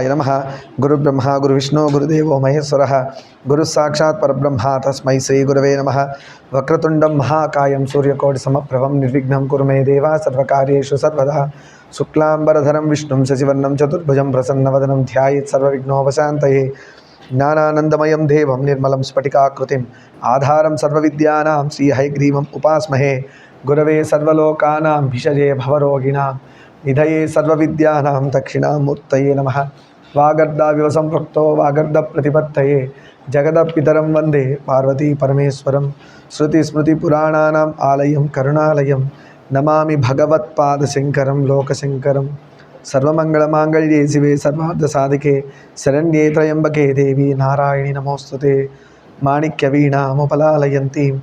नम गुरुब्रह्मा गुरुविष्णु, गुरुदेव, महेश्वर। गुरुसाक्षात् परब्रह्म, तस्म श्रीगुरव नम। वक्रतुंड महाकाय सूर्यकोटिसमप्रभ निर्विघ्न कुर मे देवा सर्वकार्यु सर्वदा। शुक्लांबरधरम विष्णु शशिवर्णम चतुर्भुज प्रसन्नवदनम ध्यानोपशात ज्ञानानंदम देव निर्मल स्फटिकाकृति आधारम सर्विद्या श्रीहयग्रीव उपासमहे। गुरव भिषजे भवरोगिणाम। నిధయే సర్వవిద్యానాం దక్షిణామూర్తయే నమ వాగర్ధావివ సంపృక్తో వాగర్ధ ప్రతిపత్తయే జగద పితరం వందే పార్వతీ పరమేశ్వరం శృతి స్మృతి శృతిస్మృతిపురాణానాం ఆలయం కరుణాలయం నమామి భగవత్పాద శంకరం లోకశంకరం సర్వమంగళమాంగళ్యే శివే సర్వార్థసాధికే శరణ్యే త్రయంబకే దేవి నారాయణి నమోస్తుతే మాణిక్యవీణాముపలాలయంతీం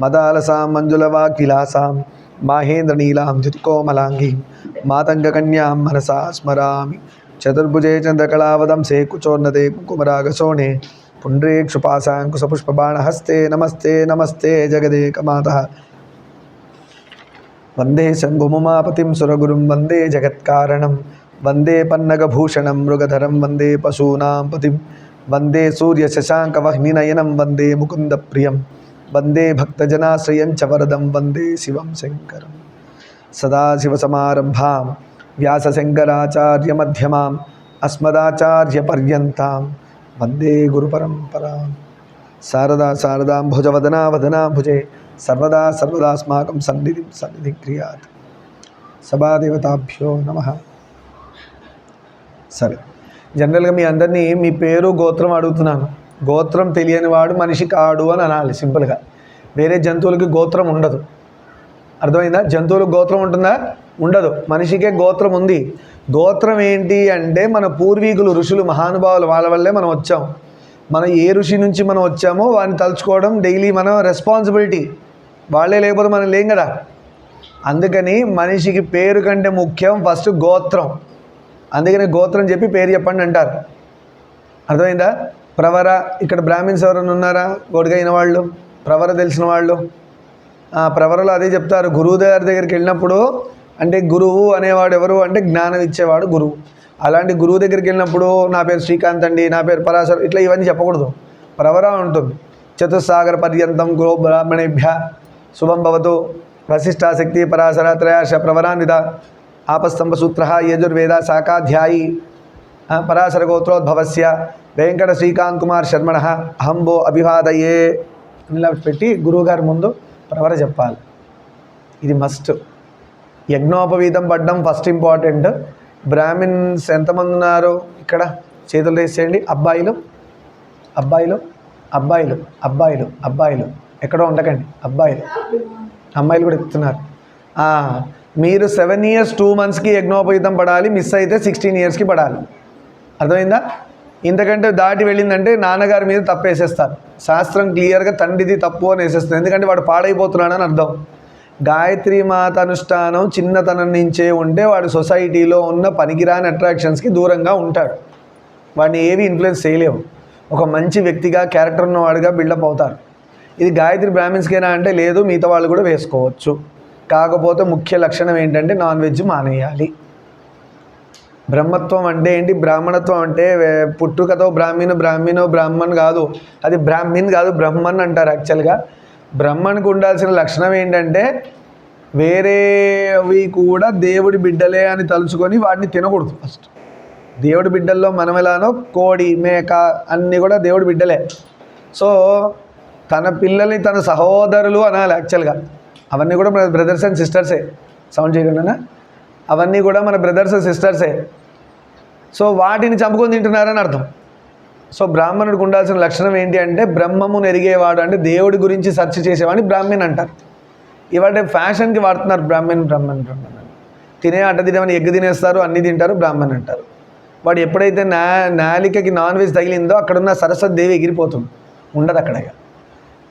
మదాలసాం మంజులవాగ్విలాసాం माहेन्द्रनीलां द्युतिकोमलाङ्गीं मातङ्गकन्यां मनसा स्मरामि। चतुर्भुजे चन्द्रकलावदंसे कुचोन्नते कुङ्कुमरागशोणे पुण्ड्रेक्षुपाशाङ्कुशपुष्पबाणहस्ते नमस्ते नमस्ते, जगदेकमातः। वंदे शम्भुमुमापतिं सुरगुरुं, वंदे जगत्कारणं, वंदे पन्नगभूषणं, मृगधरं, वंदे पशूनां पतिं, वंदे सूर्यशशाङ्कवह्निनयनं, वंदे मुकुन्दप्रियं వందే భక్తజనాశ్రయం చ వరదం వందే శివం శంకరం సదాశివసమారంభాం వ్యాసశంకరాచార్యమ్యమాం అస్మదాచార్యపర్యంతం వందే గురు పరంపరా శారదా శారదాం భుజవదనా వదనా భుజే సర్వదా సర్వదాస్మాకం సన్నిధి సన్నిధి క్రియాత్ సభాదేవతాభ్యో నమ సరే జనరల్గా మీ అందరినీ మీ పేరు గోత్రం అడుగుతున్నాను. గోత్రం తెలియని వాడు మనిషి కాడు అని అనాలి సింపుల్గా. వేరే జంతువులకి గోత్రం ఉండదు. అర్థమైందా? జంతువులకు గోత్రం ఉంటుందా? ఉండదు. మనిషికే గోత్రం ఉంది. గోత్రం ఏంటి అంటే మన పూర్వీకులు ఋషులు మహానుభావులు వాళ్ళ వల్లే మనం వచ్చాం. మనం ఏ ఋషి నుంచి మనం వచ్చామో వాడిని తలుచుకోవడం డైలీ మనం రెస్పాన్సిబిలిటీ. వాళ్ళే లేకపోతే మనం లేం కదా? అందుకని మనిషికి పేరు కంటే ముఖ్యం ఫస్ట్ గోత్రం. అందుకని గోత్రం చెప్పి పేరు చెప్పండి అంటారు. అర్థమైందా? ప్రవర ఇక్కడ బ్రాహ్మిన్స్ ఎవరైనా ఉన్నారా? గొడుగైన వాళ్ళు? ప్రవర తెలిసిన వాళ్ళు? ప్రవరలో అదే చెప్తారు గురువు గారి దగ్గరికి వెళ్ళినప్పుడు అంటే గురువు అనేవాడు ఎవరు? అంటే జ్ఞానం ఇచ్చేవాడు గురువు. అలాంటి గురువు దగ్గరికి వెళ్ళినప్పుడు నా పేరు శ్రీకాంత్ అండి నా పేరు పరాశర్ ఇట్లా ఇవన్నీ చెప్పకూడదు. ప్రవర ఉంటుంది. చతుస్సాగర పర్యంతం గురు బ్రాహ్మణేభ్య శుభం భవతు. వశిష్టాశక్తి పరాశర త్రయాశ ప్రవరాన్విత. ఆపస్తంభ సూత్ర యజుర్వేద శాఖాధ్యాయి. పరాశర గోత్రోద్భవస్య. వెంకట శ్రీకాంత్ కుమార్ శర్మణ అహంబో అభివాదయే పెట్టి గురువుగారి ముందు ప్రవర చెప్పాలి. ఇది మస్ట్ యజ్ఞోపవీతం పడ్డం ఫస్ట్ ఇంపార్టెంట్ బ్రాహ్మిన్స్ ఎంతమంది ఉన్నారు ఇక్కడ? చేతులు వేసేయండి అబ్బాయిలు? అబ్బాయిలు? అబ్బాయిలు? అబ్బాయిలు? అబ్బాయిలు? ఎక్కడో ఉండకండి. అబ్బాయిలు. అమ్మాయిలు కూడా ఎక్కుతున్నారు మీరు సెవెన్ ఇయర్స్ టూ మంత్స్కి యజ్ఞోపవీతం పడాలి. మిస్ అయితే సిక్స్టీన్ ఇయర్స్కి పడాలి. అర్థమైందా? ఇంతకంటే దాటి వెళ్ళిందంటే నాన్నగారి మీద తప్పు వేసేస్తారు. శాస్త్రం క్లియర్గా తండ్రిది తప్పు అని వేసేస్తుంది. ఎందుకంటే వాడు పాడైపోతున్నాడని అర్థం. గాయత్రి మాత అనుష్ఠానం చిన్నతనం నుంచే ఉంటే వాడు సొసైటీలో ఉన్న పనికిరాని అట్రాక్షన్స్కి దూరంగా ఉంటాడు. వాడిని ఏవి ఇన్ఫ్లుయెన్స్ చేయలేవు. ఒక మంచి వ్యక్తిగా క్యారెక్టర్ ఉన్నవాడుగా బిల్డప్ అవుతారు. ఇది గాయత్రి బ్రాహ్మిన్స్కేనా అంటే లేదు మిగతా వాళ్ళు కూడా వేసుకోవచ్చు. కాకపోతే ముఖ్య లక్షణం ఏంటంటే నాన్ వెజ్ మానేయాలి. బ్రహ్మత్వం అంటే ఏంటి? బ్రాహ్మణత్వం అంటే పుట్టుకతో బ్రాహ్మణు బ్రాహ్మణు బ్రాహ్మణ్ కాదు. అది బ్రాహ్మీణ్ కాదు బ్రహ్మణ్ అంటారు యాక్చువల్గా బ్రహ్మణ్కి ఉండాల్సిన లక్షణం ఏంటంటే వేరేవి కూడా దేవుడి బిడ్డలే అని తలుచుకొని వాటిని తినకూడదు ఫస్ట్ దేవుడి బిడ్డల్లో మనం ఎలానో కోడి మేక అన్నీ కూడా దేవుడి బిడ్డలే. సో తన పిల్లల్ని తన సహోదరులు అనాలి యాక్చువల్గా అవన్నీ కూడా మన బ్రదర్స్ అండ్ సిస్టర్సే సౌండ్ చేయకుండా అవన్నీ కూడా మన బ్రదర్స్ అండ్ సిస్టర్సే సో వాటిని చంపుకొని తింటున్నారని అర్థం. సో బ్రాహ్మణుడికి ఉండాల్సిన లక్షణం ఏంటి అంటే బ్రహ్మమును ఎరిగేవాడు అంటే దేవుడి గురించి సెర్చ్ చేసేవాడిని బ్రాహ్మణ్ అంటారు. ఇవాళ ఫ్యాషన్కి వాడుతున్నారు బ్రాహ్మణ్ బ్రాహ్మణ్ బ్రాహ్మణ్ తినే అడ్డ తినేమని ఎగ్గు తినేస్తారు అన్ని తింటారు బ్రాహ్మణ్ అంటారు. వాడు ఎప్పుడైతే నా నాలికకి నాన్ వెజ్ తగిలిందో అక్కడున్న సరస్వతి దేవి ఎగిరిపోతుంది. ఉండదు అక్కడ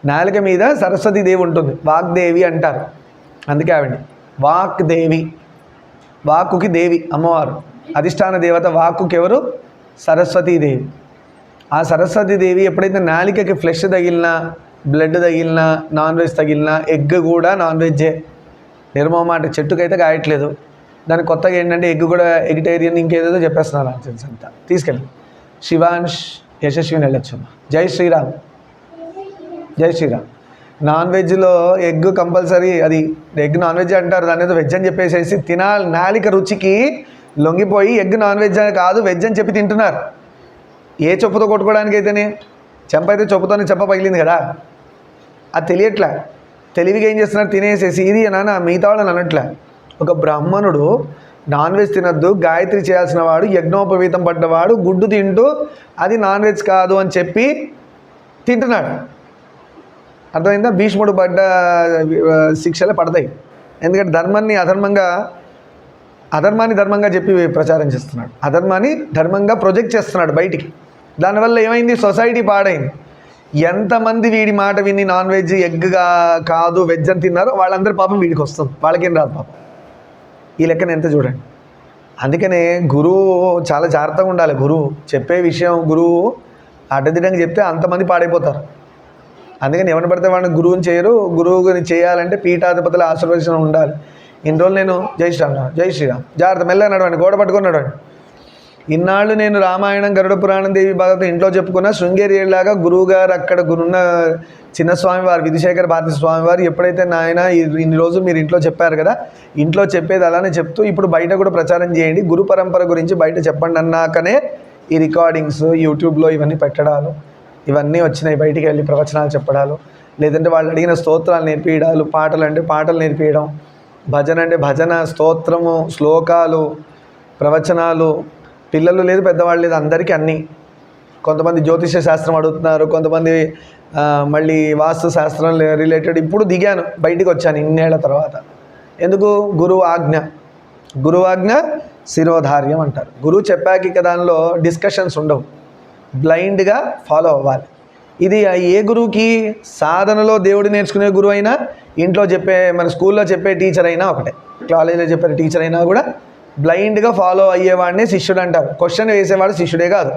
నాలిక మీద సరస్వతి దేవి ఉంటుంది. వాగ్దేవి అంటారు. అందుకే ఆవిడ వాక్ దేవి. వాక్కుకి దేవి అమ్మవారు. అధిష్టాన దేవత వాక్కుకి ఎవరు సరస్వతీదేవి. ఆ సరస్వతీదేవి ఎప్పుడైతే నాలికకి ఫ్లెష్ తగిలినా బ్లడ్ తగిలినా నాన్ వెజ్ తగిలినా ఎగ్ కూడా నాన్ వెజ్జే నిర్మమాట చెట్టుకైతే కాయట్లేదు. దాని కొత్తగా ఏంటంటే ఎగ్ కూడా ఎగిటేరియన్ ఇంకేదేదో చెప్పేస్తున్నారు ఆన్సర్స్ అంతా. తీసుకెళ్ళి. శివాంష్ యశస్విని వెళ్ళొచ్చు. జై శ్రీరామ్. జై శ్రీరామ్. నాన్ వెజ్లో ఎగ్ కంపల్సరీ అది ఎగ్ నాన్ వెజ్ అంటారు దాని ఏదో వెజ్ అని చెప్పేసేసి తినాలి. నాలిక రుచికి లొంగిపోయి ఎగ్ నాన్ వెజ్ అని కాదు వెజ్ అని చెప్పి తింటున్నారు. ఏ చెప్పుతో కొట్టుకోవడానికి అయితేనే? చెంప అయితే చెప్పుతోనే చెంప పగిలింది కదా. అది తెలియట్లే. తెలివిగా ఏం చేస్తున్నారు? తినేసేసి ఇది నాన్న మిగతా వాళ్ళని అనట్లే. ఒక బ్రాహ్మణుడు నాన్ వెజ్ తినద్దు గాయత్రి చేయాల్సిన వాడు యజ్ఞోపవీతం పడ్డవాడు గుడ్డు తింటూ అది నాన్ వెజ్ కాదు అని చెప్పి తింటున్నాడు. అర్థమైందా? భీష్ముడు పడ్డ ఆ, శిక్షలు పడతాయి. ఎందుకంటే ధర్మాన్ని అధర్మంగా అధర్మాన్ని ధర్మంగా చెప్పి ప్రచారం చేస్తున్నాడు. అధర్మాన్ని ధర్మంగా ప్రొజెక్ట్ చేస్తున్నాడు బయటికి. దానివల్ల ఏమైంది? సొసైటీ పాడైంది. ఎంతమంది వీడి మాట విని నాన్ వెజ్ ఎగ్గా కాదు వెజ్ అని తిన్నారో వాళ్ళందరి పాపం వీడికి వస్తుంది. వాళ్ళకేం రాదు పాపం. ఈ లెక్కన ఎంత చూడండి. అందుకనే గురువు చాలా జాగ్రత్తగా ఉండాలి. గురువు చెప్పే విషయం గురువు అడ్డదిడ్డంగా చెప్తే అంతమంది పాడైపోతారు. అందుకని ఎవరిని పడితే వాడిని గురువుని చేయరు. గురువుని చేయాలంటే పీఠాధిపతుల ఆశీర్వచనం ఉండాలి. ఇన్ని రోజులు నేను జై శ్రీరామ్ జై శ్రీరామ్. జాగ్రత్త మెల్లగా నడవండి గోడ పట్టుకొని నడవండి. ఇన్నాళ్ళు నేను రామాయణం గరుడ పురాణం దేవి భాగవతం ఇంట్లో చెప్పుకున్న శృంగేరి లాగా గురువుగారు అక్కడ గురున్న చిన్నస్వామి వారు విధుశేఖర భారతి స్వామి వారు ఎప్పుడైతే నాయన ఇన్ని రోజులు మీరు ఇంట్లో చెప్పారు కదా ఇంట్లో చెప్పేది అలానే చెప్తూ ఇప్పుడు బయట కూడా ప్రచారం చేయండి. గురు పరంపర గురించి బయట చెప్పండి అన్నాకనే ఈ రికార్డింగ్స్ యూట్యూబ్లో ఇవన్నీ పెట్టడాలు ఇవన్నీ వచ్చినాయి. బయటికి వెళ్ళి ప్రవచనాలు చెప్పడాలు లేదంటే వాళ్ళు అడిగిన స్తోత్రాలు నేర్పించడాలు పాటలు అంటే పాటలు నేర్పించడం భజన అంటే భజన స్తోత్రము శ్లోకాలు ప్రవచనాలు. పిల్లలు లేదు పెద్దవాళ్ళు లేదు అందరికీ అన్నీ. కొంతమంది జ్యోతిష శాస్త్రం అడుగుతున్నారు కొంతమంది మళ్ళీ వాస్తు శాస్త్రం రిలేటెడ్ ఇప్పుడు దిగాను బయటికి వచ్చాను ఇన్నేళ్ళ తర్వాత. ఎందుకు? గురువు ఆజ్ఞ. గురువు ఆజ్ఞ శిరోధార్యం అంటారు. గురువు చెప్పాక ఇక దానిలో డిస్కషన్స్ ఉండవు. బ్లైండ్గా ఫాలో అవ్వాలి. ఇది ఏ గురువుకి సాధనలో దేవుడు నేర్చుకునే గురువు అయినా ఇంట్లో చెప్పే మన స్కూల్లో చెప్పే టీచర్ అయినా ఒకటే. కాలేజీలో చెప్పే టీచర్ అయినా కూడా బ్లైండ్గా ఫాలో అయ్యేవాడిని శిష్యుడు అంటారు. క్వశ్చన్ వేసేవాడు శిష్యుడే కాదు.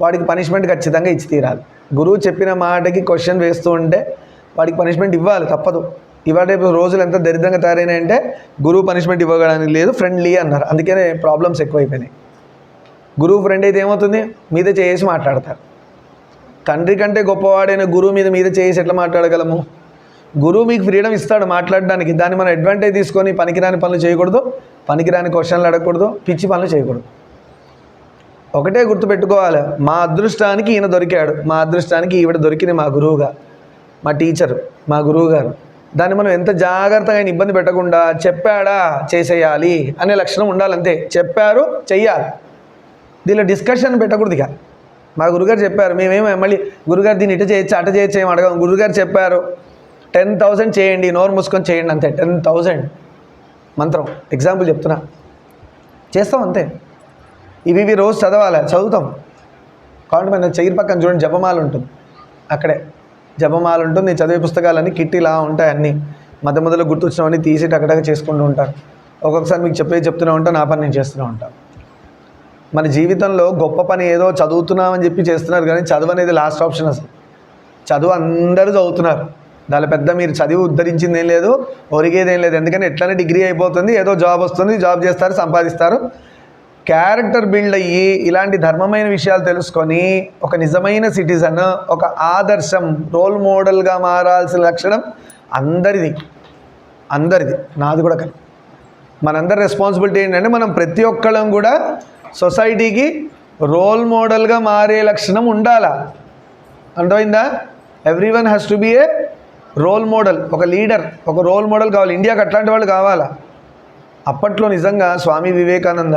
వాడికి పనిష్మెంట్ ఖచ్చితంగా ఇచ్చి తీరాలి. గురువు చెప్పిన మాటకి క్వశ్చన్ వేస్తూ ఉంటే వాడికి పనిష్మెంట్ ఇవ్వాలి తప్పదు. ఇవాళ రోజులు ఎంత దరిద్రంగా తయారైనాయంటే గురువు పనిష్మెంట్ ఇవ్వడానికి లేదు ఫ్రెండ్లీ అన్నారు. అందుకనే ప్రాబ్లమ్స్ ఎక్కువైపోయినాయి. గురువు ఫ్రెండ్ అయితే ఏమవుతుంది? మీద చేసి మాట్లాడతారు. తండ్రి కంటే గొప్పవాడైన గురువు మీద మీద చేసి ఎట్లా మాట్లాడగలము? గురువు మీకు ఫ్రీడమ్ ఇస్తాడు మాట్లాడడానికి. దాన్ని మనం అడ్వాంటేజ్ తీసుకొని పనికిరాని పనులు చేయకూడదు పనికిరాని క్వశ్చన్లు అడగకూడదు పిచ్చి పనులు చేయకూడదు. ఒకటే గుర్తుపెట్టుకోవాలి మా అదృష్టానికి ఈయన దొరికాడు. మా అదృష్టానికి ఈవిడ దొరికింది మా గురువుగా మా టీచరు మా గురువు గారు దాన్ని మనం ఎంత జాగ్రత్తగా ఆయన ఇబ్బంది పెట్టకుండా చెప్పాడా చేసేయాలి అనే లక్షణం ఉండాలంతే. చెప్పారు చెయ్యాలి. దీనిలో డిస్కషన్ పెట్టకూడదు ఇక. మా గురుగారు చెప్పారు మేమేమో మళ్ళీ గురుగారు దీన్ని ఇటు చేయొచ్చు అట చేయొచ్చు ఏమి అడగం? గురుగారు చెప్పారు టెన్ థౌసండ్ చేయండి నోరు మూసుకొని చేయండి అంతే టెన్ థౌసండ్ మంత్రం ఎగ్జాంపుల్ చెప్తున్నా. చేస్తాం అంతే. ఇవి ఇవి రోజు చదవాలి చదువుతాం. కాబట్టి మన చైర్ పక్కన చూడండి జపమాల ఉంటుంది. అక్కడే జపమాల ఉంటుంది చదివే పుస్తకాలన్నీ కిట్టిలా ఉంటాయి అన్నీ. మధ్య మధ్యలో గుర్తొచ్చినవన్నీ తీసి టకటక చేసుకుంటూ ఉంటారు. ఒక్కొక్కసారి మీకు చెప్పే చెప్తూనే ఉంటాను నా పని నేను చేస్తూనే ఉంటాను మన జీవితంలో గొప్ప పని ఏదో చదువుతున్నామని చెప్పి చేస్తున్నారు కానీ చదువు అనేది లాస్ట్ ఆప్షన్ అసలు. చదువు అందరూ చదువుతున్నారు. దాని పెద్ద మీరు చదివి ఉద్ధరించింది ఏం లేదు ఒరిగేది ఏం లేదు. ఎందుకంటే ఎట్లనే డిగ్రీ అయిపోతుంది ఏదో జాబ్ వస్తుంది జాబ్ చేస్తారు సంపాదిస్తారు. క్యారెక్టర్ బిల్డ్ అయ్యి ఇలాంటి ధర్మమైన విషయాలు తెలుసుకొని ఒక నిజమైన సిటిజన్ ఒక ఆదర్శం రోల్ మోడల్గా మారాల్సిన లక్షణం అందరిది. అందరిది. నాది కూడా కానీ మనందరి రెస్పాన్సిబిలిటీ ఏంటంటే మనం ప్రతి ఒక్కళ్ళం కూడా సొసైటీకి రోల్ మోడల్గా మారే లక్షణం ఉండాలా? అర్థమైందా? Every one has to be a role model ఒక లీడర్ ఒక రోల్ మోడల్ కావాలి. ఇండియాకి అట్లాంటి వాళ్ళు కావాలా? అప్పట్లో నిజంగా స్వామి వివేకానంద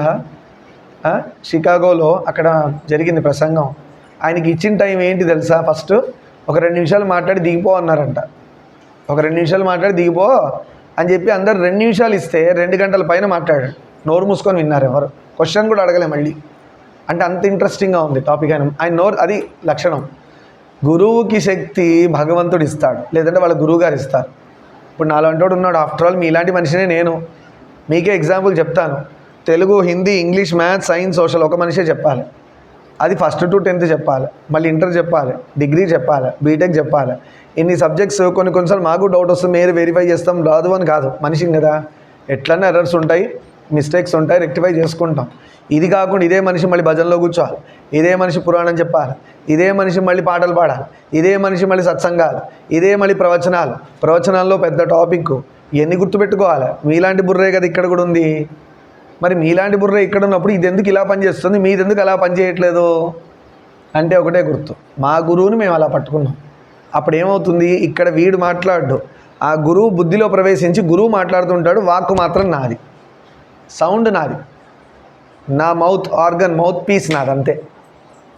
షికాగోలో అక్కడ జరిగింది ప్రసంగం. ఆయనకి ఇచ్చిన టైం ఏంటి తెలుసా? ఫస్ట్ ఒక రెండు నిమిషాలు మాట్లాడి దిగిపో అన్నారంట. ఒక రెండు నిమిషాలు మాట్లాడి దిగిపో అని చెప్పి అందరు రెండు నిమిషాలు ఇస్తే రెండు గంటల పైన మాట్లాడాడు నోరు మూసుకొని విన్నారు ఎవరు? క్వశ్చన్ కూడా అడగలే మళ్ళీ. అంటే అంత ఇంట్రెస్టింగ్గా ఉంది టాపిక్ ఆయన ఆయన నోరు అది లక్షణం. గురువుకి శక్తి భగవంతుడు ఇస్తాడు. లేదంటే వాళ్ళ గురువు గారు ఇస్తారు. ఇప్పుడు నాలుగంటోడు ఉన్నాడు. ఆఫ్టర్ ఆల్ మీలాంటి మనిషినే నేను. మీకే ఎగ్జాంపుల్ చెప్తాను. Telugu Hindi English maths science social ఒక మనిషే చెప్పాలి. అది ఫస్ట్ టు టెన్త్ చెప్పాలి. మళ్ళీ ఇంటర్ చెప్పాలి. డిగ్రీ చెప్పాలి. బీటెక్ చెప్పాలి. ఇన్ని సబ్జెక్ట్స్ కొన్ని కొన్నిసార్లు మాకు డౌట్ వస్తుంది. మీరు వెరిఫై చేస్తాం. రాదు అని కాదు. మనిషిని కదా. ఎట్లన్నా ఎర్రర్స్ ఉంటాయి. మిస్టేక్స్ ఉంటాయి రెక్టిఫై చేసుకుంటాం. ఇది కాకుండా ఇదే మనిషి మళ్ళీ భజనలో కూర్చోవాలి. ఇదే మనిషి పురాణం చెప్పాలి. ఇదే మనిషి మళ్ళీ పాటలు పాడాలి. ఇదే మనిషి మళ్ళీ సత్సంగాలు. ఇదే మళ్ళీ ప్రవచనాలు. ప్రవచనాల్లో పెద్ద టాపిక్ ఎన్ని గుర్తుపెట్టుకోవాలి. మీలాంటి బుర్రే కదా ఇక్కడ కూడా ఉంది. మరి మీలాంటి బుర్ర ఇక్కడ ఉన్నప్పుడు ఇది ఎందుకు ఇలా పనిచేస్తుంది మీది ఎందుకు అలా పనిచేయట్లేదు అంటే ఒకటే గుర్తు. మా గురువుని మేము అలా పట్టుకున్నాం. అప్పుడు ఏమవుతుంది? ఇక్కడ వీడు మాట్లాడు. ఆ గురువు బుద్ధిలో ప్రవేశించి గురువు మాట్లాడుతుంటాడు. వాక్కు మాత్రం నాది. సౌండ్ నాది. నా మౌత్ ఆర్గన్ మౌత్ పీస్ నాది అంతే.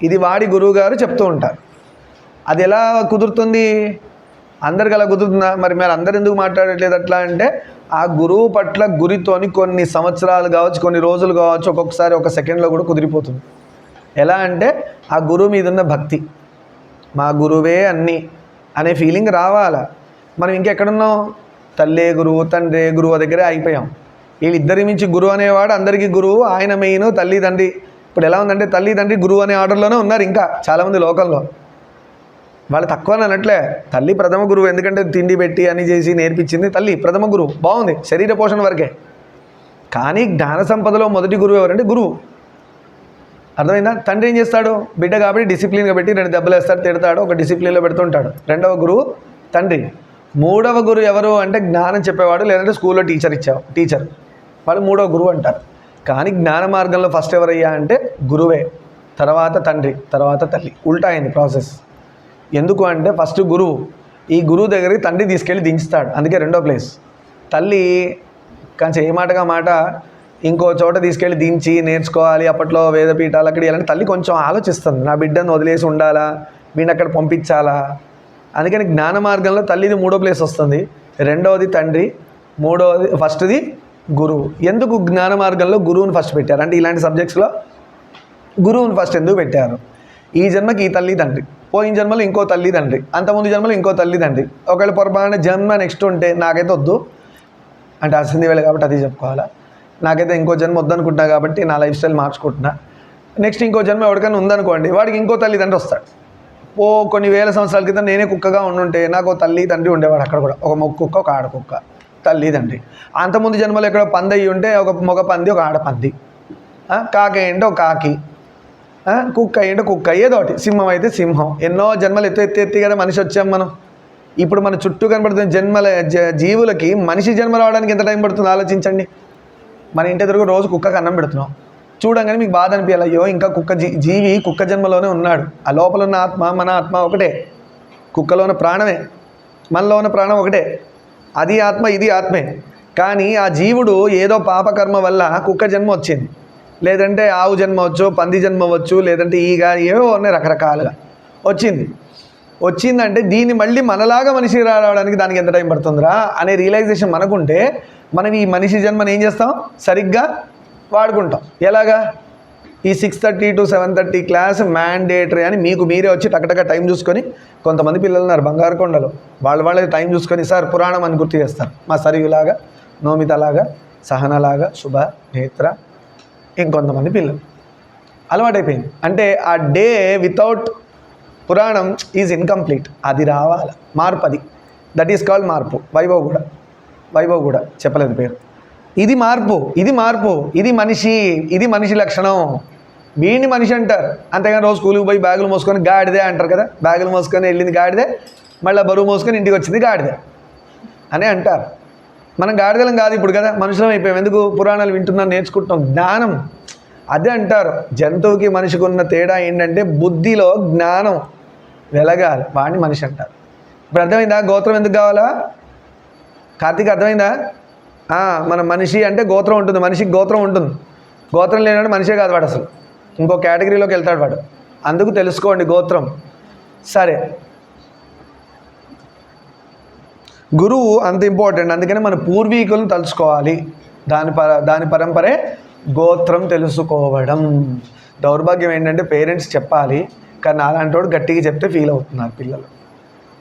ఇది వాడి గురువు గారు చెప్తూ ఉంటారు. అది ఎలా కుదురుతుంది? అందరికి అలా కుదురుతుందా? మరి మీరు అందరు ఎందుకు మాట్లాడట్లేదు అట్లా అంటే ఆ గురువు పట్ల గురితోని కొన్ని సంవత్సరాలు కావచ్చు కొన్ని రోజులు కావచ్చు ఒక్కొక్కసారి ఒక సెకండ్లో కూడా కుదిరిపోతుంది. ఎలా అంటే ఆ గురువు మీద ఉన్న భక్తి. మా గురువే అన్నీ అనే ఫీలింగ్ రావాలా? మనం ఇంకెక్కడున్నాం? తల్లే గురువు తండ్రే గురువు దగ్గరే అయిపోయాం. వీళ్ళిద్దరి మించి గురువు అనేవాడు అందరికీ గురువు ఆయన మెయిన్ తల్లి తండ్రి. ఇప్పుడు ఎలా ఉందంటే తల్లి తండ్రి గురువు అనే ఆర్డర్లోనే ఉన్నారు ఇంకా చాలామంది లోకల్లో. వాళ్ళు తక్కువ అనట్లే. తల్లి ప్రథమ గురువు ఎందుకంటే తిండి పెట్టి అని చేసి నేర్పించింది తల్లి ప్రథమ గురువు. బాగుంది శరీర పోషణ వరకే. కానీ జ్ఞాన సంపదలో మొదటి గురువు ఎవరంటే గురువు. అర్థమైందా? తండ్రి ఏం చేస్తాడు? బిడ్డ కాబట్టి డిసిప్లిన్గా పెట్టి రెండు దెబ్బలు వేస్తాడు తిడతాడు ఒక డిసిప్లిన్లో పెడుతుంటాడు. రెండవ గురువు తండ్రి. మూడవ గురువు ఎవరు అంటే జ్ఞానం చెప్పేవాడు లేదంటే స్కూల్లో టీచర్ ఇచ్చావు టీచర్ వాడు మూడో గురువు అంటారు. కానీ జ్ఞాన మార్గంలో ఫస్ట్ ఎవరయ్యా అంటే గురువే. తర్వాత తండ్రి తర్వాత తల్లి. ఉల్టా అయింది ప్రాసెస్ ఎందుకు అంటే ఫస్ట్ గురువు. ఈ గురువు దగ్గరికి తండ్రి తీసుకెళ్ళి దించుతాడు. అందుకే రెండో ప్లేస్ తల్లి కానీ ఏ మాటగా మాట ఇంకో చోట తీసుకెళ్ళి దించి నేర్చుకోవాలి అప్పట్లో వేదపీఠాలు అక్కడ ఇలాంటి తల్లి కొంచెం ఆలోచిస్తుంది. నా బిడ్డను వదిలేసి ఉండాలా? వీడిని అక్కడ పంపించాలా? అందుకని జ్ఞాన మార్గంలో తల్లిది మూడో ప్లేస్ వస్తుంది. రెండవది తండ్రి మూడవది ఫస్ట్ది గురువు. ఎందుకు జ్ఞాన మార్గంలో గురువుని ఫస్ట్ పెట్టారు? అంటే ఇలాంటి సబ్జెక్ట్స్లో గురువుని ఫస్ట్ ఎందుకు పెట్టారు? ఈ జన్మకి ఈ తల్లి తండ్రి పోయిన జన్మలో ఇంకో తల్లి తండ్రి అంతకుముందు జన్మలో ఇంకో తల్లి తండ్రి ఒకవేళ పొరపాటున జన్మ నెక్స్ట్ ఉంటే నాకైతే వద్దు. అంటే అసింది వేళ కాబట్టి అది చెప్పుకోవాలా? నాకైతే ఇంకో జన్మ వద్దనుకుంటున్నా కాబట్టి నా లైఫ్ స్టైల్ మార్చుకుంటున్నా. నెక్స్ట్ ఇంకో జన్మ ఎవరికైనా ఉందనుకోండి వాడికి ఇంకో తల్లి తండ్రి వస్తాడు. ఓ కొన్ని వేల సంవత్సరాల క్రితం నేనే కుక్కగా ఉండుంటే నాకు తల్లి తండ్రి ఉండేవాడు అక్కడ కూడా. ఒక మొక్క కుక్క ఒక ఆడ తల్లిదండ్రి తల్లి తండ్రి అంతకుముందు జన్మలో ఎక్కడో పంది అయ్యి ఉంటే ఒక మగ పంది ఒక ఆడ పంది. కాకి ఏంటో ఒక కాకి. కుక్క ఏంటో కుక్క. ఏదో ఒకటి. సింహం అయితే సింహం. ఎన్నో జన్మలు ఎత్తు ఎత్తి ఎత్తి కదా మనిషి వచ్చాం మనం. ఇప్పుడు మన చుట్టూ కనబడుతున్న జన్మల జ- జీవులకి మనిషి జన్మ రావడానికి ఎంత టైం పడుతుందో? ఆలోచించండి. మన ఇంటి ఎదురుగా రోజు కుక్కకు అన్నం పెడుతున్నాం. చూడంగానే మీకు బాధ అనిపించాలి అయ్యో ఇంకా కుక్క జీ జీవి కుక్క జన్మలోనే ఉన్నాడు. ఆ లోపల ఉన్న ఆత్మ మన ఆత్మ ఒకటే. కుక్కలో ఉన్న ప్రాణమే. మనలో ఉన్న ప్రాణం ఒకటే. అది ఆత్మ ఇది ఆత్మే. కానీ ఆ జీవుడు ఏదో పాపకర్మ వల్ల కుక్క జన్మ వచ్చింది. లేదంటే ఆవు జన్మ వచ్చు పంది జన్మ వచ్చు లేదంటే ఈగ ఏవో ఉన్నాయి రకరకాలుగా. వచ్చింది. వచ్చిందంటే దీన్ని మళ్ళీ మనలాగా మనిషి రావడానికి దానికి ఎంత టైం పడుతుందిరా అనే రియలైజేషన్ మనకుంటే మనం ఈ మనిషి జన్మని ఏం చేస్తాం? సరిగ్గా వాడుకుంటాం. ఎలాగా? ఈ six thirty to seven thirty class mandatory అని మీకు మీరే వచ్చి టకటక టైం చూసుకొని కొంతమంది పిల్లలు ఉన్నారు బంగారు కొండలు. వాళ్ళ వాళ్ళే టైం చూసుకొని సార్ పురాణం అని గుర్తు చేస్తారు. మా సరియులాగా నోమితలాగా సహనలాగా శుభ నేత్ర ఇంకొంతమంది పిల్లలు. అలవాటైపోయింది. అంటే ఆ day without Puranam is incomplete అది రావాలి. మార్పు అది. దట్ ఈస్ కాల్డ్ మార్పు. వైభవ్ కూడా వైభవ్ కూడా చెప్పలేదు పేరు. ఇది మార్పు. ఇది మార్పు. ఇది మనిషి. ఇది మనిషి లక్షణం. వీడిని మనిషి అంటారు. అంతేగాని రోజు స్కూల్కి పోయి బ్యాగులు మోసుకొని గాడిదే అంటారు కదా. బ్యాగులు మోసుకొని వెళ్ళింది గాడిదే మళ్ళీ బరువు మోసుకొని ఇంటికి వచ్చింది గాడిదే అని అంటారు. మనం గాడిదలం కాదు ఇప్పుడు కదా మనుషులం అయిపోయాం. ఎందుకు? పురాణాలు వింటున్నాం నేర్చుకుంటున్నాం. జ్ఞానం. అదే అంటారు. జంతువుకి మనిషికి ఉన్న తేడా ఏంటంటే బుద్ధిలో జ్ఞానం వెలగాలి. వాడిని మనిషి అంటారు. ఇప్పుడు అర్థమైందా? గోత్రం ఎందుకు కావాలా? కార్తీక్ అర్థమైందా? మన మనిషి అంటే గోత్రం ఉంటుంది. మనిషికి గోత్రం ఉంటుంది. గోత్రం లేనివాడు మనిషే కాదు వాడు అసలు. ఇంకో కేటగిరీలోకి వెళ్తాడు వాడు. అందుకు తెలుసుకోండి గోత్రం. సరే. గురువు అంత ఇంపార్టెంట్. అందుకని మన పూర్వీకులను తలుచుకోవాలి. దాని పర దాని పరంపరే గోత్రం తెలుసుకోవడం. దౌర్భాగ్యం ఏంటంటే పేరెంట్స్ చెప్పాలి. కానీ అలాంటి వాడు గట్టిగా చెప్తే ఫీల్ అవుతున్నారు పిల్లలు.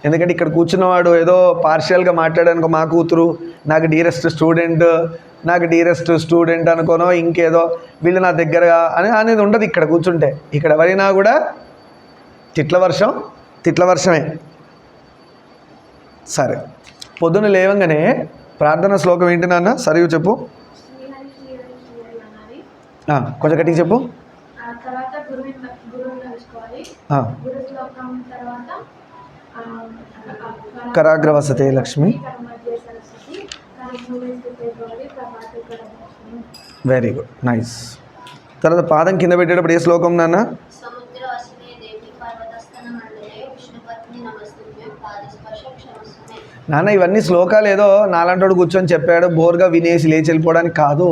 ఎందుకంటే ఇక్కడ కూర్చున్నవాడు ఏదో పార్షియల్గా మాట్లాడడానికి మా కూతురు నాకు డీరెస్ట్ స్టూడెంట్ నాకు డీరెస్ట్ స్టూడెంట్ అనుకోనో ఇంకేదో వీళ్ళు నా దగ్గరగా అని అనేది ఉండదు ఇక్కడ కూర్చుంటే. ఇక్కడ ఎవరైనా కూడా తిట్ల వర్షం తిట్ల వర్షమే. సరే. పొద్దున్న లేవంగానే ప్రార్థన శ్లోకం ఏంటి నాన్న? సరిగ్గా చెప్పు. కొంచెం గట్టిగా చెప్పు. తర్వాత గురువు గురువుని కలుసుకోవాలి ఆ, గురు శ్లోకం తర్వాత ఆ, ఆ, కరాగ్రవసతే లక్ష్మి వెరీ గుడ్ నైస్ తర్వాత పాదం కింద పెట్టేటప్పుడు ఏ శ్లోకం నాన్న నాన్న ఇవన్నీ శ్లోకాలు ఏదో నాలంటోడు కూర్చొని చెప్పాడు బోర్గా వినేసి లేచి వెళ్ళిపోవడానికి కాదు.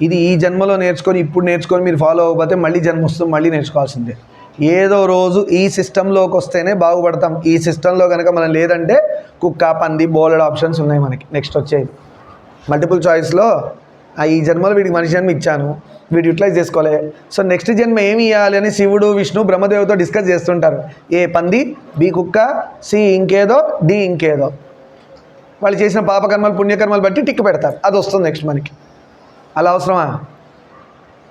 ఇది ఈ జన్మలో నేర్చుకొని ఇప్పుడు నేర్చుకొని మీరు ఫాలో అవ్వకపోతే మళ్ళీ జన్మ వస్తుంది మళ్ళీ నేర్చుకోవాల్సిందే. ఏదో రోజు ఈ సిస్టంలోకి వస్తేనే బాగుపడతాం. ఈ సిస్టంలో కనుక మనం లేదంటే కుక్క పంది బోలెడ్ ఆప్షన్స్ ఉన్నాయి మనకి. నెక్స్ట్ వచ్చేది. మల్టిపుల్ చాయిస్లో ఈ జన్మలో వీడికి మనిషి జన్మ ఇచ్చాను. వీడు యూటిలైజ్ చేసుకోలే. సో నెక్స్ట్ జన్మ ఏమి ఇవ్వాలి అని శివుడు విష్ణు బ్రహ్మదేవుతో డిస్కస్ చేస్తుంటారు. ఏ పంది బి కుక్క సి ఇంకేదో డి ఇంకేదో. వాళ్ళు చేసిన పాపకర్మలు పుణ్యకర్మలు బట్టి టిక్ పెడతారు. అది వస్తుంది నెక్స్ట్ మనకి. అలా అవసరమా?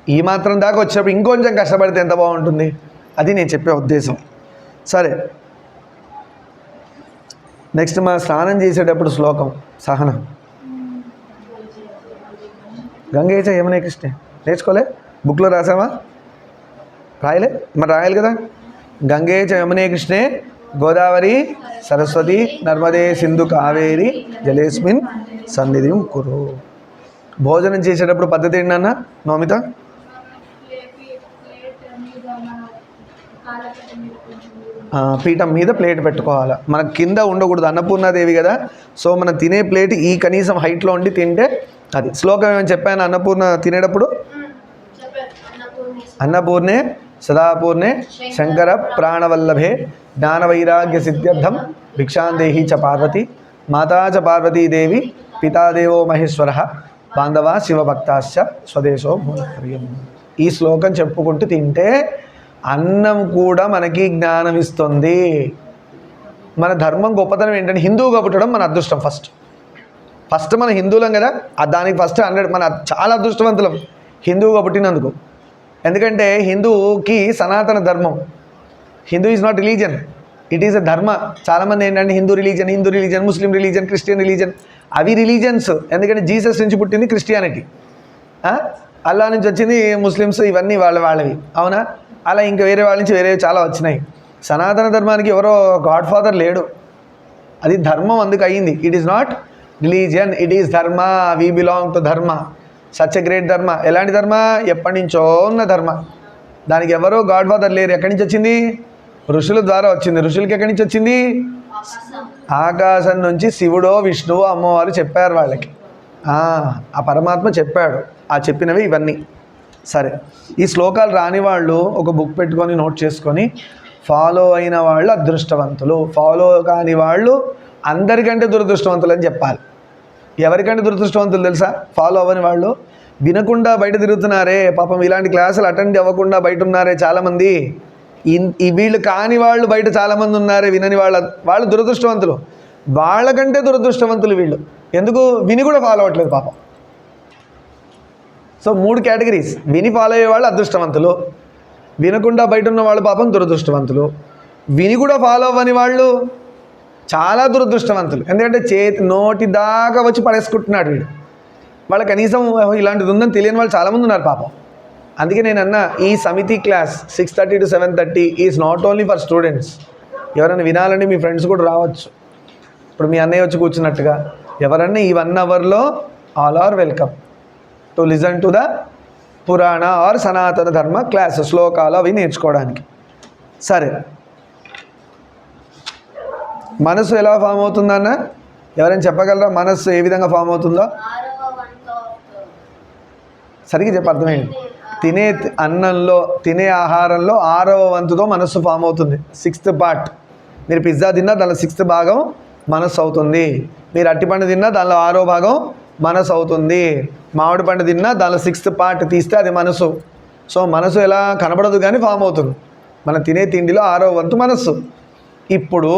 ఈ మాత్రం దాకా వచ్చినప్పుడు ఇంకొంచెం కష్టపడితే ఎంత బాగుంటుంది? అది నేను చెప్పే ఉద్దేశం. సరే. నెక్స్ట్ మా స్నానం చేసేటప్పుడు శ్లోకం సహన. గంగేచ యమునే కృష్ణ? నేర్చుకోలే? బుక్లో రాసావా? రాయలే? మరి రాయాలి కదా. గంగేచ యమునే కృష్ణే? గోదావరి సరస్వతి నర్మదే సింధు కావేరి జలేస్మిన్ సన్నిధిం కురు. భోజనం చేసేటప్పుడు పద్ధతి ఏంటన్నా నోమిత ప్లేట్ ప్లేట్ మీద మన కాలకట్ట మీద కొంచెం ఆ, పీఠం మీద ప్లేట్ పెట్టుకోవాలి. మన కింద ఉండకూడదు అన్నపూర్ణాదేవి కదా. సో మనం తినే ప్లేట్ ఈ కనీసం హైట్లో ఉండి తింటే అది. శ్లోకం ఏమని చెప్పాను అన్నపూర్ణ తినేటప్పుడు? అన్నపూర్ణే సదాపూర్ణే శంకర ప్రాణవల్లభే జ్ఞానవైరాగ్య సిద్ధ్యర్థం భిక్షాందేహి చ పార్వతి మాతా చ పార్వతీదేవి పితాదేవో మహేశ్వర బాంధవా శివభక్తాశ్చ స్వదేశో భూనకర్యం ఈ శ్లోకం చెప్పుకుంటూ తింటే అన్నం కూడా మనకి జ్ఞానం ఇస్తుంది. మన ధర్మం గొప్పతనం ఏంటంటే హిందువుగా పుట్టడం మన అదృష్టం ఫస్ట్. ఫస్ట్ మన హిందువులం కదా దానికి ఫస్ట్ హండ్రెడ్ మన చాలా అదృష్టవంతులం హిందువుగా పుట్టినందుకు. ఎందుకంటే హిందువుకి సనాతన ధర్మం. Hindu is not religion it is a dharma. చాలామంది ఏంటంటే Hindu religion Hindu religion Muslim religion Christian religion అవి రిలీజన్స్ ఎందుకంటే జీసస్ నుంచి పుట్టింది క్రిస్టియానిటీ అల్లా నుంచి వచ్చింది ముస్లిమ్స్ ఇవన్నీ వాళ్ళ వాళ్ళవి. అవునా? అలా ఇంకా వేరే వాళ్ళ నుంచి వేరే చాలా వచ్చినాయి. సనాతన ధర్మానికి ఎవరో గాడ్ ఫాదర్ లేడు. అది ధర్మం అందుకు అయ్యింది. It is not religion it is dharma we belong to dharma such a great dharma ఎలాంటి ధర్మ? ఎప్పటి నుంచో ఉన్న ధర్మ. దానికి ఎవరో గాడ్ ఫాదర్ లేరు. ఎక్కడి నుంచి వచ్చింది? ఋషుల ద్వారా వచ్చింది. ఋషులకి ఎక్కడి నుంచి వచ్చింది? ఆకాశం నుంచి శివుడో విష్ణువో అమ్మవారు చెప్పారు వాళ్ళకి. ఆ ఆ పరమాత్మ చెప్పాడు. ఆ చెప్పినవి ఇవన్నీ. సరే ఈ శ్లోకాలు రాని వాళ్ళు ఒక బుక్ పెట్టుకొని నోట్ చేసుకొని ఫాలో అయిన వాళ్ళు అదృష్టవంతులు. ఫాలో కాని వాళ్ళు అందరికంటే దురదృష్టవంతులు అని చెప్పాలి. ఎవరికంటే దురదృష్టవంతులు తెలుసా? ఫాలో అవ్వని వాళ్ళు. వినకుండా బయట తిరుగుతున్నారే. పాపం ఇలాంటి క్లాసులు అటెండ్ అవ్వకుండా బయట ఉన్నారే చాలామంది. ఇన్- వీళ్ళు కాని వాళ్ళు బయట చాలామంది ఉన్నారే వినని వాళ్ళ వాళ్ళు దురదృష్టవంతులు. వాళ్ళకంటే దురదృష్టవంతులు వీళ్ళు. ఎందుకు? విని కూడా ఫాలో అవ్వట్లేదు పాపం. సో మూడు కేటగిరీస్. విని ఫాలో అయ్యే వాళ్ళు అదృష్టవంతులు. వినకుండా బయట ఉన్న వాళ్ళు పాపం దురదృష్టవంతులు. విని కూడా ఫాలో అవ్వని వాళ్ళు చాలా దురదృష్టవంతులు. ఎందుకంటే చేతి నోటి దాకా వచ్చి పడేసుకుంటున్నాడు వీడు. వాళ్ళ కనీసం ఇలాంటిది ఉందని తెలియని వాళ్ళు చాలామంది ఉన్నారు పాపం. అందుకే నేను అన్న ఈ సమితి class six thirty to seven thirty is not only for students ఎవరైనా వినాలని మీ ఫ్రెండ్స్ కూడా రావచ్చు. ఇప్పుడు మీ అన్నయ్య వచ్చి కూర్చున్నట్టుగా ఎవరన్నా ఈ వన్ అవర్లో all are welcome to listen to the purana or sanatana dharma class శ్లోకాలు అవి నేర్చుకోవడానికి సరే మనసు ఎలా ఫామ్ అవుతుందన్న ఎవరైనా చెప్పగలరా మనస్సు ఏ విధంగా ఫామ్ అవుతుందో సరిగ్గా చెప్ప అర్థమైంది తినే అన్నంలో తినే ఆహారంలో ఆరవ వంతుతో మనస్సు ఫామ్ అవుతుంది సిక్స్త్ పార్ట్ మీరు పిజ్జా తిన్నా దానిలో సిక్స్త్ భాగం మనస్సు అవుతుంది మీరు అట్టిపండు తిన్నా దానిలో ఆరో భాగం మనసు అవుతుంది మామిడి పండు తిన్నా దానిలో సిక్స్త్ పార్ట్ తీస్తే అది మనసు. సో మనసు ఎలా కనబడదు కానీ ఫామ్ అవుతుంది. మనం తినే తిండిలో ఆరో వంతు మనస్సు. ఇప్పుడు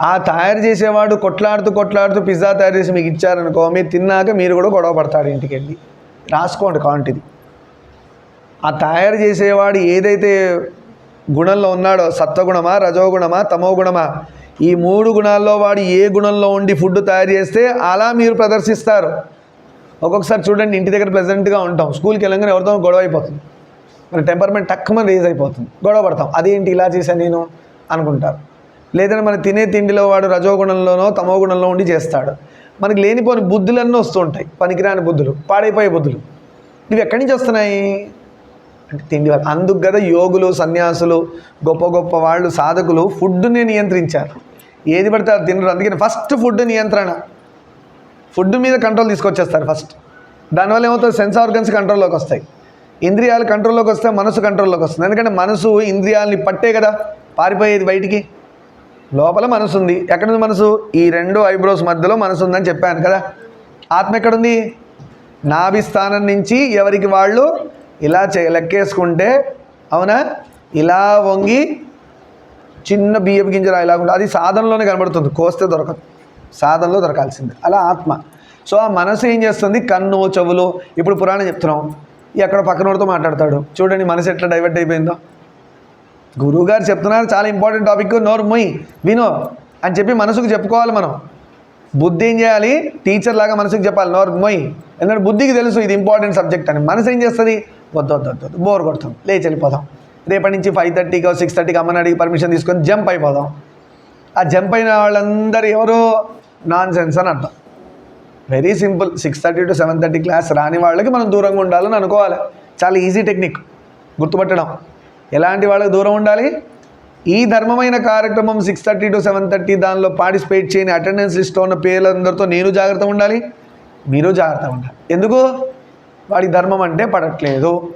ఆ తయారు చేసేవాడు కొట్లాడుతూ కొట్లాడుతూ పిజ్జా తయారు చేసి మీకు ఇచ్చారనుకో మీరు తిన్నాక మీరు కూడా గొడవ పడతాడు ఇంటికి వెళ్ళి రాసుకోండి కాంటిది ఆ తయారు చేసేవాడు ఏదైతే గుణంలో ఉన్నాడో సత్వగుణమా రజోగుణమా తమో గుణమా ఈ మూడు గుణాల్లో వాడు ఏ గుణంలో ఉండి ఫుడ్ తయారు చేస్తే అలా మీరు ప్రదర్శిస్తారు. ఒక్కొక్కసారి చూడండి ఇంటి దగ్గర ప్లెజెంట్గా ఉంటాం. స్కూల్కి వెళ్ళంగానే ఎవరితో గొడవ అయిపోతుంది. మన టెంపర్మెంట్ టక్కుమని రేజ్ అయిపోతుంది. గొడవ పడతాం. అదేంటి ఇలా చేశాను నేను? అనుకుంటారు. లేదంటే మన తినే తిండిలో వాడు రజోగుణంలోనో తమో గుణంలో ఉండి చేస్తాడు. మనకి లేనిపోని బుద్ధులన్నీ వస్తుంటాయి. పనికిరాని బుద్ధులు పాడైపోయే బుద్ధులు. ఇవి ఎక్కడి నుంచి వస్తున్నాయి? అంటే తిండి వాళ్ళు అందుకు కదా యోగులు సన్యాసులు గొప్ప గొప్ప వాళ్ళు సాధకులు ఫుడ్ని నియంత్రించారు. ఏది పడితే అది తినరు. అందుకని ఫస్ట్ ఫుడ్ నియంత్రణ. ఫుడ్ మీద కంట్రోల్ తీసుకొచ్చేస్తారు ఫస్ట్ దానివల్ల ఏమవుతుంది? సెన్స్ ఆర్గన్స్ కంట్రోల్లోకి వస్తాయి. ఇంద్రియాలు కంట్రోల్లోకి వస్తే మనసు కంట్రోల్లోకి వస్తుంది. ఎందుకంటే మనసు ఇంద్రియాలని పట్టే కదా. పారిపోయేది బయటికి. లోపల మనసు ఉంది ఎక్కడుంది మనసు? ఈ రెండు ఐబ్రోస్ మధ్యలో మనసు ఉందని చెప్పాను కదా. ఆత్మ ఎక్కడుంది? నాభిస్థానం నుంచి ఎవరికి వాళ్ళు ఇలా చే లెక్కేసుకుంటే అవునా? ఇలా వంగి చిన్న బియ్యపు గింజలు ఇలా అది సాధనలోనే కనబడుతుంది. కోస్తే దొరకదు. సాధనలో దొరకాల్సింది. అలా ఆత్మ. సో ఆ మనసు ఏం చేస్తుంది? కన్ను చెవులు. ఇప్పుడు పురాణం చెప్తున్నాం. ఎక్కడ పక్కనోడితో మాట్లాడతాడు. చూడండి మనసు ఎట్లా డైవర్ట్ అయిపోయిందో. గురువు గారు చెప్తున్నారు చాలా ఇంపార్టెంట్ టాపిక్. నోరు మొయ్ వినో అని చెప్పి మనసుకు చెప్పుకోవాలి మనం. బుద్ధి ఏం చేయాలి? టీచర్ లాగా మనసుకు చెప్పాలి. నోరు మొయ్. ఎందుకంటే బుద్ధికి తెలుసు ఇది ఇంపార్టెంట్ సబ్జెక్ట్ అని. మనసు ఏం చేస్తుంది? వద్దు వద్దు వద్దు బోర్ కొడతాం లేచి వెళ్ళిపోతాం రేపటి నుంచి ఫైవ్ థర్టీకో సిక్స్ థర్టీకి అమ్మని అడిగి పర్మిషన్ తీసుకొని జంప్ అయిపోదాం. ఆ జంప్ అయిన వాళ్ళందరూ ఎవరు? నాన్ సెన్స్ అని అర్థం. Very simple six thirty to seven thirty class రాని వాళ్ళకి మనం దూరంగా ఉండాలని అనుకోవాలి. చాలా ఈజీ టెక్నిక్ గుర్తుపట్టడం. ఎలాంటి వాళ్ళకి దూరం ఉండాలి? ఈ ధర్మమైన కార్యక్రమం six thirty to seven thirty దానిలో పార్టిసిపేట్ చేయని అటెండెన్స్ లిస్ట్లో ఉన్న పేర్లందరితో నేను జాగ్రత్త ఉండాలి? మీరు జాగ్రత్త ఉండాలి. ఎందుకు? వాడి ధర్మం అంటే పడట్లేదు.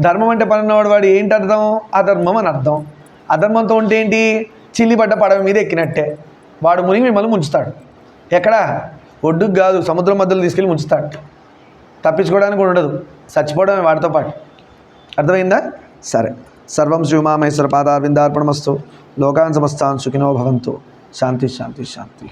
ధర్మం అంటే పనున్నవాడు వాడు ఏంటి అర్థం? అధర్మం అని అర్థం. అధర్మంతో ఉంటే ఏంటి? చిల్లి పడ్డ పడవ మీద ఎక్కినట్టే. వాడు మునిగి మిమ్మల్ని ముంచుతాడు. ఎక్కడ? ఒడ్డుకు కాదు సముద్రం మధ్యలో తీసుకెళ్ళి ముంచుతాడు. తప్పించుకోవడానికి కూడా ఉండదు. చచ్చిపోవడమే వాడితో పాటు. అర్థమైందా? సరే. సర్వం శ్రీమామేశ్వర పాదార్విందార్పణమస్తు. లోకాన్ సమస్తాన్ సుఖినో భవంతు. శాంతి శాంతి శాంతి.